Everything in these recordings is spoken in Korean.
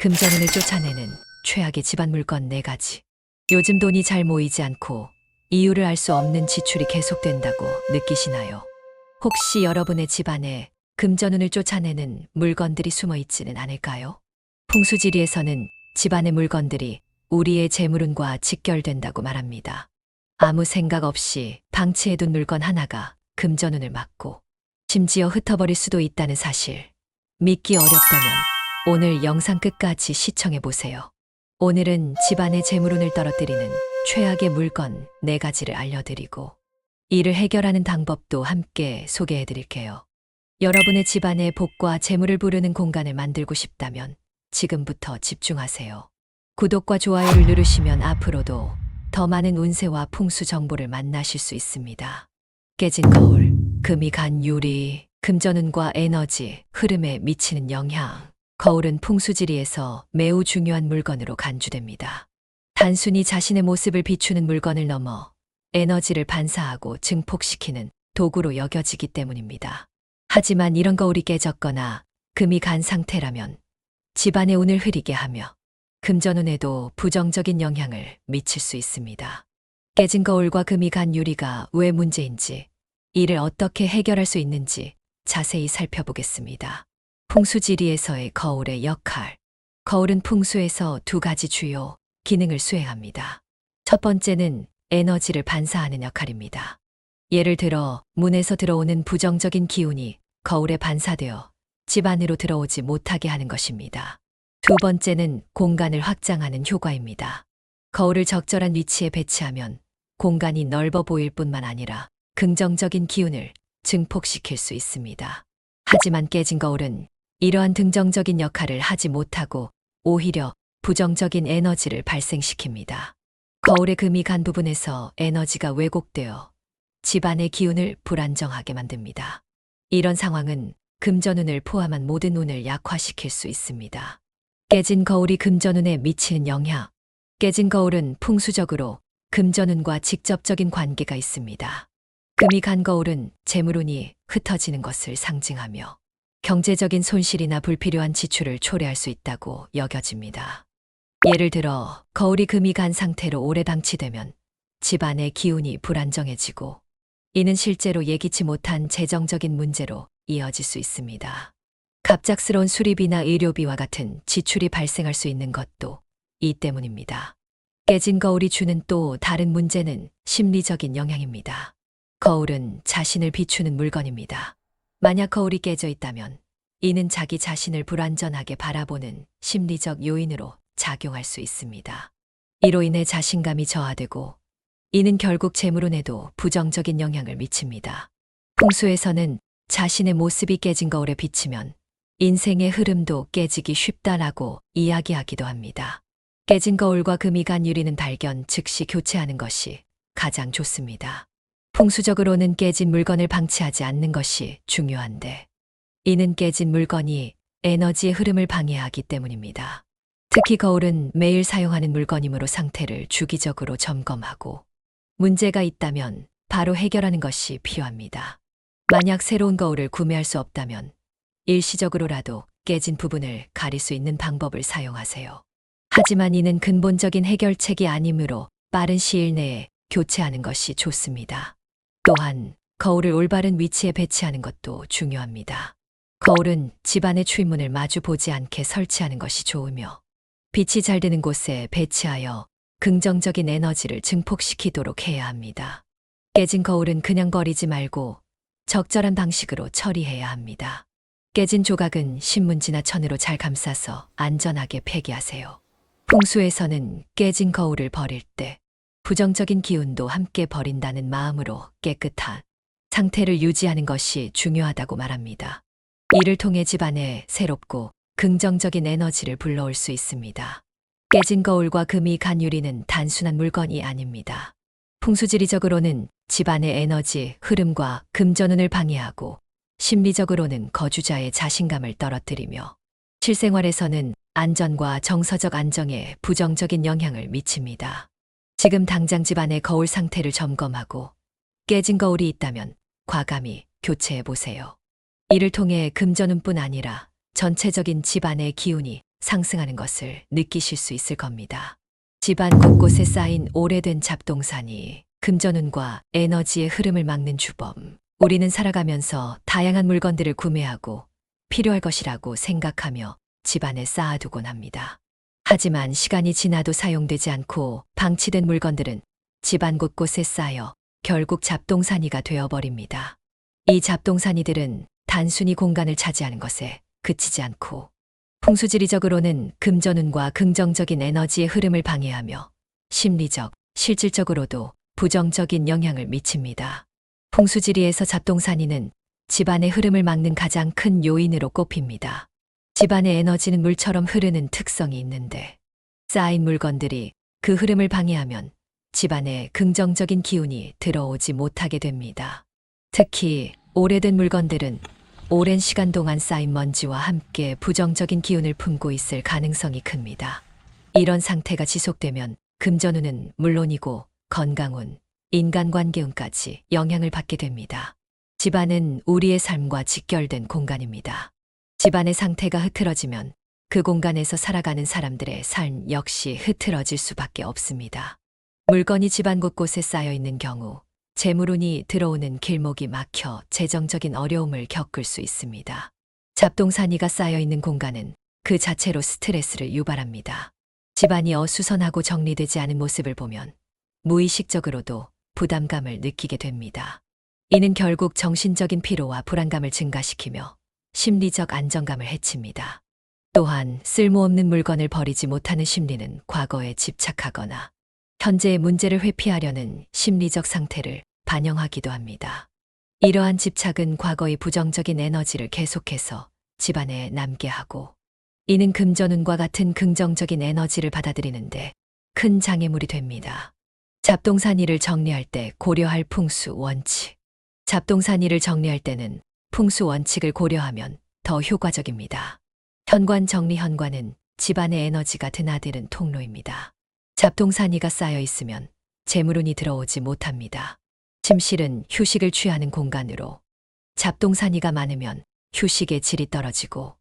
금전운을 쫓아내는 최악의 집안 물건 네 가지. 요즘 돈이 잘 모이지 않고 이유를 알 수 없는 지출이 계속된다고 느끼시나요? 혹시 여러분의 집안에 금전운을 쫓아내는 물건들이 숨어 있지는 않을까요? 풍수지리에서는 집안의 물건들이 우리의 재물운과 직결된다고 말합니다. 아무 생각 없이 방치해둔 물건 하나가 금전운을 막고 심지어 흩어버릴 수도 있다는 사실. 믿기 어렵다면 오늘 영상 끝까지 시청해 보세요. 오늘은 집안의 재물운을 떨어뜨리는 최악의 물건 네 가지를 알려드리고 이를 해결하는 방법도 함께 소개해 드릴게요. 여러분의 집안에 복과 재물을 부르는 공간을 만들고 싶다면 지금부터 집중하세요. 구독과 좋아요를 누르시면 앞으로도 더 많은 운세와 풍수 정보를 만나실 수 있습니다. 깨진 거울, 금이 간 유리, 금전운과 에너지, 흐름에 미치는 영향. 거울은 풍수지리에서 매우 중요한 물건으로 간주됩니다. 단순히 자신의 모습을 비추는 물건을 넘어 에너지를 반사하고 증폭시키는 도구로 여겨지기 때문입니다. 하지만 이런 거울이 깨졌거나 금이 간 상태라면 집안의 운을 흐리게 하며 금전운에도 부정적인 영향을 미칠 수 있습니다. 깨진 거울과 금이 간 유리가 왜 문제인지, 이를 어떻게 해결할 수 있는지 자세히 살펴보겠습니다. 풍수지리에서의 거울의 역할. 거울은 풍수에서 두 가지 주요 기능을 수행합니다. 첫 번째는 에너지를 반사하는 역할입니다. 예를 들어 문에서 들어오는 부정적인 기운이 거울에 반사되어 집 안으로 들어오지 못하게 하는 것입니다. 두 번째는 공간을 확장하는 효과입니다. 거울을 적절한 위치에 배치하면 공간이 넓어 보일 뿐만 아니라 긍정적인 기운을 증폭시킬 수 있습니다. 하지만 깨진 거울은 이러한 긍정적인 역할을 하지 못하고 오히려 부정적인 에너지를 발생시킵니다. 거울의 금이 간 부분에서 에너지가 왜곡되어 집안의 기운을 불안정하게 만듭니다. 이런 상황은 금전운을 포함한 모든 운을 약화시킬 수 있습니다. 깨진 거울이 금전운에 미치는 영향. 깨진 거울은 풍수적으로 금전운과 직접적인 관계가 있습니다. 금이 간 거울은 재물운이 흩어지는 것을 상징하며 경제적인 손실이나 불필요한 지출을 초래할 수 있다고 여겨집니다. 예를 들어 거울이 금이 간 상태로 오래 방치되면 집안의 기운이 불안정해지고 이는 실제로 예기치 못한 재정적인 문제로 이어질 수 있습니다. 갑작스러운 수리비나 의료비와 같은 지출이 발생할 수 있는 것도 이 때문입니다. 깨진 거울이 주는 또 다른 문제는 심리적인 영향입니다. 거울은 자신을 비추는 물건입니다. 만약 거울이 깨져 있다면 이는 자기 자신을 불완전하게 바라보는 심리적 요인으로 작용할 수 있습니다. 이로 인해 자신감이 저하되고 이는 결국 재물운에도 부정적인 영향을 미칩니다. 풍수에서는 자신의 모습이 깨진 거울에 비치면 인생의 흐름도 깨지기 쉽다라고 이야기하기도 합니다. 깨진 거울과 금이 간 유리는 발견 즉시 교체하는 것이 가장 좋습니다. 풍수적으로는 깨진 물건을 방치하지 않는 것이 중요한데 이는 깨진 물건이 에너지의 흐름을 방해하기 때문입니다. 특히 거울은 매일 사용하는 물건이므로 상태를 주기적으로 점검하고 문제가 있다면 바로 해결하는 것이 필요합니다. 만약 새로운 거울을 구매할 수 없다면 일시적으로라도 깨진 부분을 가릴 수 있는 방법을 사용하세요. 하지만 이는 근본적인 해결책이 아니므로 빠른 시일 내에 교체하는 것이 좋습니다. 또한 거울을 올바른 위치에 배치하는 것도 중요합니다. 거울은 집안의 출문을 마주 보지 않게 설치하는 것이 좋으며 빛이 잘 드는 곳에 배치하여 긍정적인 에너지를 증폭시키도록 해야 합니다. 깨진 거울은 그냥 버리지 말고 적절한 방식으로 처리해야 합니다. 깨진 조각은 신문지나 천으로 잘 감싸서 안전하게 폐기하세요. 풍수에서는 깨진 거울을 버릴 때 부정적인 기운도 함께 버린다는 마음으로 깨끗한 상태를 유지하는 것이 중요하다고 말합니다. 이를 통해 집안에 새롭고 긍정적인 에너지를 불러올 수 있습니다. 깨진 거울과 금이 간 유리는 단순한 물건이 아닙니다. 풍수지리적으로는 집안의 에너지, 흐름과 금전운을 방해하고 심리적으로는 거주자의 자신감을 떨어뜨리며 실생활에서는 안전과 정서적 안정에 부정적인 영향을 미칩니다. 지금 당장 집안의 거울 상태를 점검하고 깨진 거울이 있다면 과감히 교체해 보세요. 이를 통해 금전운뿐 아니라 전체적인 집안의 기운이 상승하는 것을 느끼실 수 있을 겁니다. 집안 곳곳에 쌓인 오래된 잡동사니 금전운과 에너지의 흐름을 막는 주범. 우리는 살아가면서 다양한 물건들을 구매하고 필요할 것이라고 생각하며 집안에 쌓아두곤 합니다. 하지만 시간이 지나도 사용되지 않고 방치된 물건들은 집안 곳곳에 쌓여 결국 잡동사니가 되어버립니다. 이 잡동사니들은 단순히 공간을 차지하는 것에 그치지 않고 풍수지리적으로는 금전운과 긍정적인 에너지의 흐름을 방해하며 심리적, 실질적으로도 부정적인 영향을 미칩니다. 풍수지리에서 잡동사니는 집안의 흐름을 막는 가장 큰 요인으로 꼽힙니다. 집안의 에너지는 물처럼 흐르는 특성이 있는데 쌓인 물건들이 그 흐름을 방해하면 집안에 긍정적인 기운이 들어오지 못하게 됩니다. 특히 오래된 물건들은 오랜 시간 동안 쌓인 먼지와 함께 부정적인 기운을 품고 있을 가능성이 큽니다. 이런 상태가 지속되면 금전운은 물론이고 건강운, 인간관계운까지 영향을 받게 됩니다. 집안은 우리의 삶과 직결된 공간입니다. 집안의 상태가 흐트러지면 그 공간에서 살아가는 사람들의 삶 역시 흐트러질 수밖에 없습니다. 물건이 집안 곳곳에 쌓여 있는 경우 재물운이 들어오는 길목이 막혀 재정적인 어려움을 겪을 수 있습니다. 잡동사니가 쌓여 있는 공간은 그 자체로 스트레스를 유발합니다. 집안이 어수선하고 정리되지 않은 모습을 보면 무의식적으로도 부담감을 느끼게 됩니다. 이는 결국 정신적인 피로와 불안감을 증가시키며 심리적 안정감을 해칩니다. 또한 쓸모없는 물건을 버리지 못하는 심리는 과거에 집착하거나 현재의 문제를 회피하려는 심리적 상태를 반영하기도 합니다. 이러한 집착은 과거의 부정적인 에너지를 계속해서 집안에 남게 하고 이는 금전운과 같은 긍정적인 에너지를 받아들이는데 큰 장애물이 됩니다. 잡동사니를 정리할 때 고려할 풍수 원칙. 잡동사니를 정리할 때는 풍수 원칙을 고려하면 더 효과적입니다. 현관 정리 현관은 집안의 에너지가 드나드는 통로입니다. 잡동사니가 쌓여 있으면 재물운이 들어오지 못합니다. 침실은 휴식을 취하는 공간으로 잡동사니가 많으면 휴식의 질이 떨어지고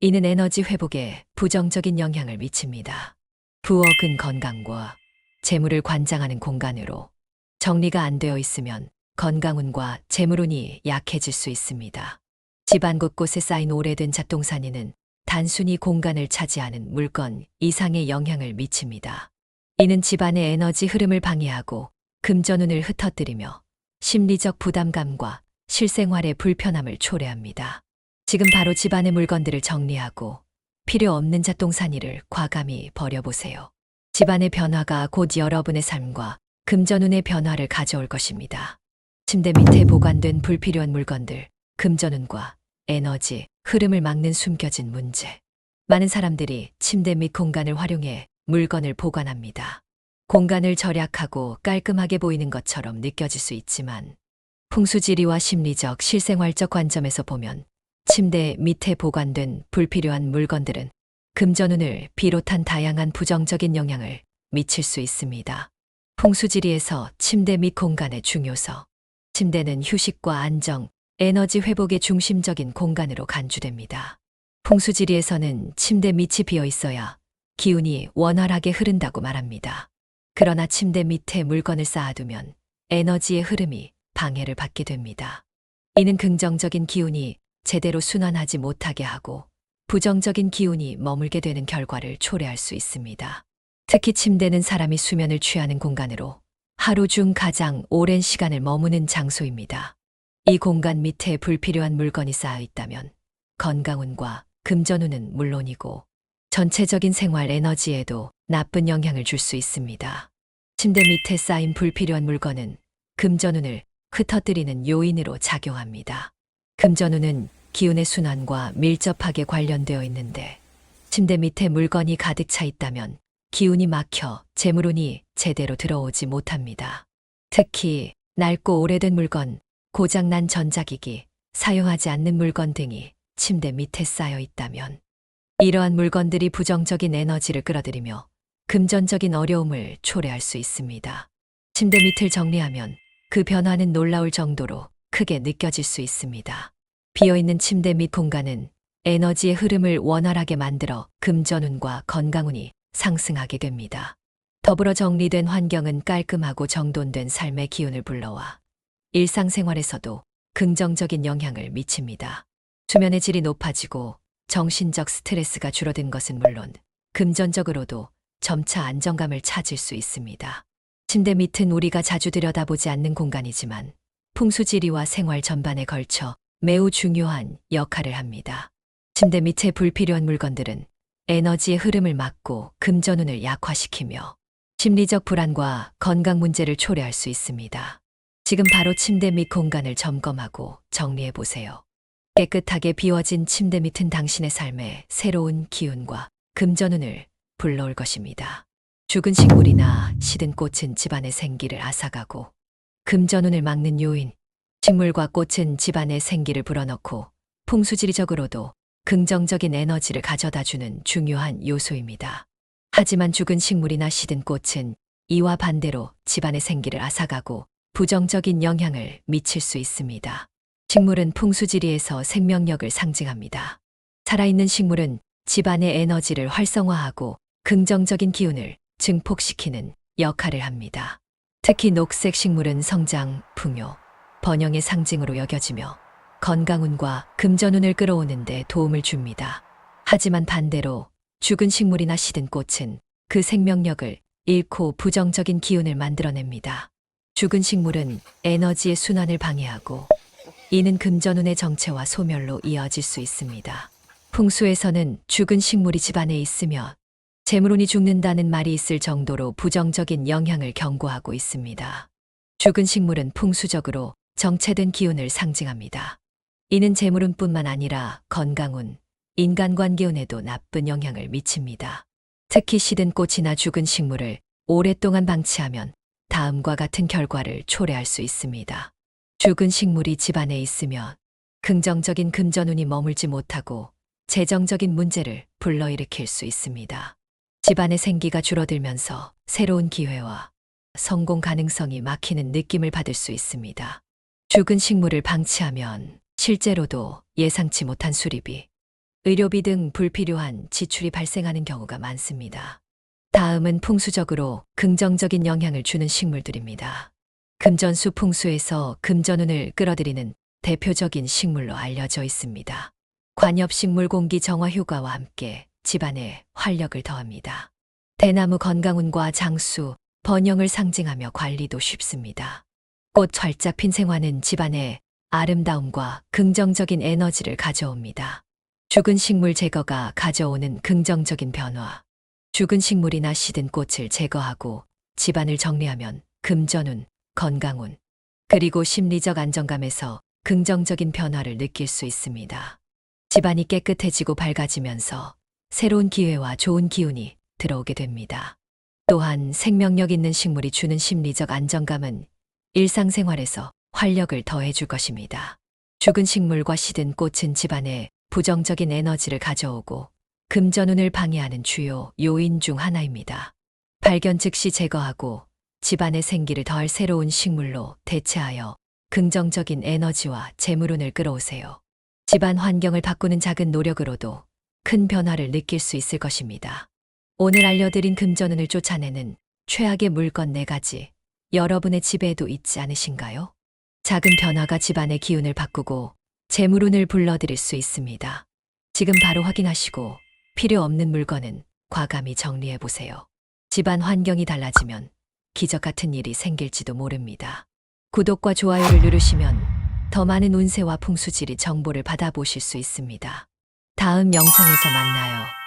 이는 에너지 회복에 부정적인 영향을 미칩니다. 부엌은 건강과 재물을 관장하는 공간으로 정리가 안 되어 있으면 건강운과 재물운이 약해질 수 있습니다. 집안 곳곳에 쌓인 오래된 잡동사니는 단순히 공간을 차지하는 물건 이상의 영향을 미칩니다. 이는 집안의 에너지 흐름을 방해하고 금전운을 흩어뜨리며 심리적 부담감과 실생활의 불편함을 초래합니다. 지금 바로 집안의 물건들을 정리하고 필요 없는 잡동사니를 과감히 버려보세요. 집안의 변화가 곧 여러분의 삶과 금전운의 변화를 가져올 것입니다. 침대 밑에 보관된 불필요한 물건들, 금전운과 에너지, 흐름을 막는 숨겨진 문제. 많은 사람들이 침대 및 공간을 활용해 물건을 보관합니다. 공간을 절약하고 깔끔하게 보이는 것처럼 느껴질 수 있지만 풍수지리와 심리적 실생활적 관점에서 보면 침대 밑에 보관된 불필요한 물건들은 금전운을 비롯한 다양한 부정적인 영향을 미칠 수 있습니다. 풍수지리에서 침대 및 공간의 중요성. 침대는 휴식과 안정, 에너지 회복의 중심적인 공간으로 간주됩니다. 풍수지리에서는 침대 밑이 비어 있어야 기운이 원활하게 흐른다고 말합니다. 그러나 침대 밑에 물건을 쌓아두면 에너지의 흐름이 방해를 받게 됩니다. 이는 긍정적인 기운이 제대로 순환하지 못하게 하고 부정적인 기운이 머물게 되는 결과를 초래할 수 있습니다. 특히 침대는 사람이 수면을 취하는 공간으로 하루 중 가장 오랜 시간을 머무는 장소입니다. 이 공간 밑에 불필요한 물건이 쌓여 있다면 건강운과 금전운은 물론이고 전체적인 생활 에너지에도 나쁜 영향을 줄 수 있습니다. 침대 밑에 쌓인 불필요한 물건은 금전운을 흩어뜨리는 요인으로 작용합니다. 금전운은 기운의 순환과 밀접하게 관련되어 있는데 침대 밑에 물건이 가득 차 있다면 기운이 막혀 재물운이 제대로 들어오지 못합니다. 특히 낡고 오래된 물건, 고장난 전자기기, 사용하지 않는 물건 등이 침대 밑에 쌓여 있다면 이러한 물건들이 부정적인 에너지를 끌어들이며 금전적인 어려움을 초래할 수 있습니다. 침대 밑을 정리하면 그 변화는 놀라울 정도로 크게 느껴질 수 있습니다. 비어있는 침대 밑 공간은 에너지의 흐름을 원활하게 만들어 금전운과 건강운이 상승하게 됩니다. 더불어 정리된 환경은 깔끔하고 정돈된 삶의 기운을 불러와 일상생활에서도 긍정적인 영향을 미칩니다. 수면의 질이 높아지고 정신적 스트레스가 줄어든 것은 물론 금전적으로도 점차 안정감을 찾을 수 있습니다. 침대 밑은 우리가 자주 들여다보지 않는 공간이지만 풍수지리와 생활 전반에 걸쳐 매우 중요한 역할을 합니다. 침대 밑에 불필요한 물건들은 에너지의 흐름을 막고 금전운을 약화시키며 심리적 불안과 건강 문제를 초래할 수 있습니다. 지금 바로 침대 밑 공간을 점검하고 정리해 보세요. 깨끗하게 비워진 침대 밑은 당신의 삶에 새로운 기운과 금전운을 불러올 것입니다. 죽은 식물이나 시든 꽃은 집안의 생기를 앗아가고 금전운을 막는 요인, 식물과 꽃은 집안의 생기를 불어넣고 풍수지리적으로도 긍정적인 에너지를 가져다 주는 중요한 요소입니다. 하지만 죽은 식물이나 시든 꽃은 이와 반대로 집안의 생기를 앗아가고 부정적인 영향을 미칠 수 있습니다. 식물은 풍수지리에서 생명력을 상징합니다. 살아있는 식물은 집안의 에너지를 활성화하고 긍정적인 기운을 증폭시키는 역할을 합니다. 특히 녹색 식물은 성장, 풍요, 번영의 상징으로 여겨지며 건강운과 금전운을 끌어오는데 도움을 줍니다. 하지만 반대로 죽은 식물이나 시든 꽃은 그 생명력을 잃고 부정적인 기운을 만들어냅니다. 죽은 식물은 에너지의 순환을 방해하고 이는 금전운의 정체와 소멸로 이어질 수 있습니다. 풍수에서는 죽은 식물이 집안에 있으면 재물운이 죽는다는 말이 있을 정도로 부정적인 영향을 경고하고 있습니다. 죽은 식물은 풍수적으로 정체된 기운을 상징합니다. 이는 재물운뿐만 아니라 건강운, 인간관계운에도 나쁜 영향을 미칩니다. 특히 시든 꽃이나 죽은 식물을 오랫동안 방치하면 다음과 같은 결과를 초래할 수 있습니다. 죽은 식물이 집안에 있으면 긍정적인 금전운이 머물지 못하고 재정적인 문제를 불러일으킬 수 있습니다. 집안의 생기가 줄어들면서 새로운 기회와 성공 가능성이 막히는 느낌을 받을 수 있습니다. 죽은 식물을 방치하면 실제로도 예상치 못한 수리비, 의료비 등 불필요한 지출이 발생하는 경우가 많습니다. 다음은 풍수적으로 긍정적인 영향을 주는 식물들입니다. 금전수 풍수에서 금전운을 끌어들이는 대표적인 식물로 알려져 있습니다. 관엽식물 공기 정화 효과와 함께 집안에 활력을 더합니다. 대나무 건강운과 장수, 번영을 상징하며 관리도 쉽습니다. 꽃 활짝 핀 생화는 집안에 아름다움과 긍정적인 에너지를 가져옵니다. 죽은 식물 제거가 가져오는 긍정적인 변화. 죽은 식물이나 시든 꽃을 제거하고 집안을 정리하면 금전운, 건강운, 그리고 심리적 안정감에서 긍정적인 변화를 느낄 수 있습니다. 집안이 깨끗해지고 밝아지면서 새로운 기회와 좋은 기운이 들어오게 됩니다. 또한 생명력 있는 식물이 주는 심리적 안정감은 일상생활에서 활력을 더해줄 것입니다. 죽은 식물과 시든 꽃은 집안에 부정적인 에너지를 가져오고 금전운을 방해하는 주요 요인 중 하나입니다. 발견 즉시 제거하고 집안의 생기를 더할 새로운 식물로 대체하여 긍정적인 에너지와 재물운을 끌어오세요. 집안 환경을 바꾸는 작은 노력으로도 큰 변화를 느낄 수 있을 것입니다. 오늘 알려드린 금전운을 쫓아내는 최악의 물건 네 가지 여러분의 집에도 있지 않으신가요? 작은 변화가 집안의 기운을 바꾸고 재물운을 불러들일 수 있습니다. 지금 바로 확인하시고 필요 없는 물건은 과감히 정리해 보세요. 집안 환경이 달라지면 기적 같은 일이 생길지도 모릅니다. 구독과 좋아요를 누르시면 더 많은 운세와 풍수지리 정보를 받아보실 수 있습니다. 다음 영상에서 만나요.